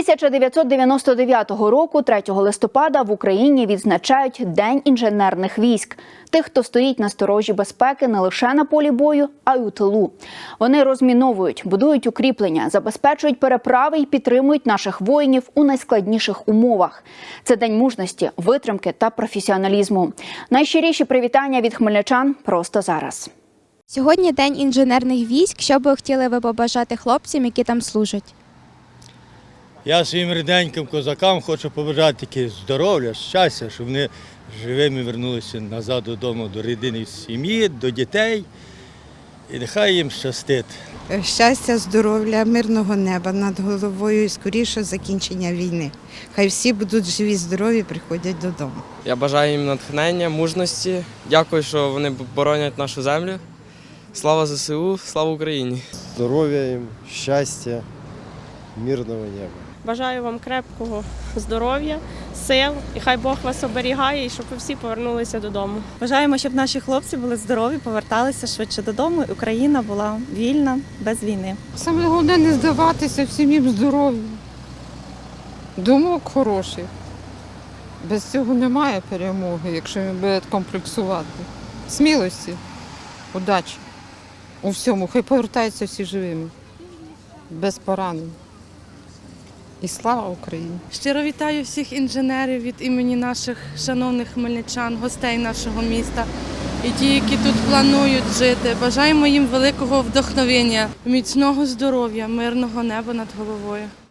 1999 року, 3 листопада, в Україні відзначають День інженерних військ. Тих, хто стоїть на сторожі безпеки не лише на полі бою, а й у тилу. Вони розміновують, будують укріплення, забезпечують переправи і підтримують наших воїнів у найскладніших умовах. Це день мужності, витримки та професіоналізму. Найщиріші привітання від хмельничан просто зараз. Сьогодні день інженерних військ. Що би хотіли ви побажати хлопцям, які там служать? Я своїм рідненьким козакам хочу побажати тільки здоров'я, щастя, щоб вони живими вернулися назад додому, до рідини сім'ї, до дітей. І нехай їм щастить. Щастя, здоров'я, мирного неба над головою і скоріше закінчення війни. Хай всі будуть живі, здорові, приходять додому. Я бажаю їм натхнення, мужності. Дякую, що вони боронять нашу землю. Слава ЗСУ, слава Україні! здоров'я їм, щастя, мирного неба. Бажаю вам крепкого здоров'я, сил, і хай Бог вас оберігає, і щоб ви всі повернулися додому. Бажаємо, щоб наші хлопці були здорові, поверталися швидше додому. і Україна була вільна без війни. Саме головне не здаватися всім їм здоров'я. Думок хороших. Без цього немає перемоги, якщо він буде комплексувати. Смілості, удачі у всьому. Хай повертаються всі живими, без поранень. І слава Україні! Щиро вітаю всіх інженерів від імені наших шановних хмельничан, гостей нашого міста і ті, які тут планують жити. Бажаємо їм великого вдохновення, міцного здоров'я, мирного неба над головою.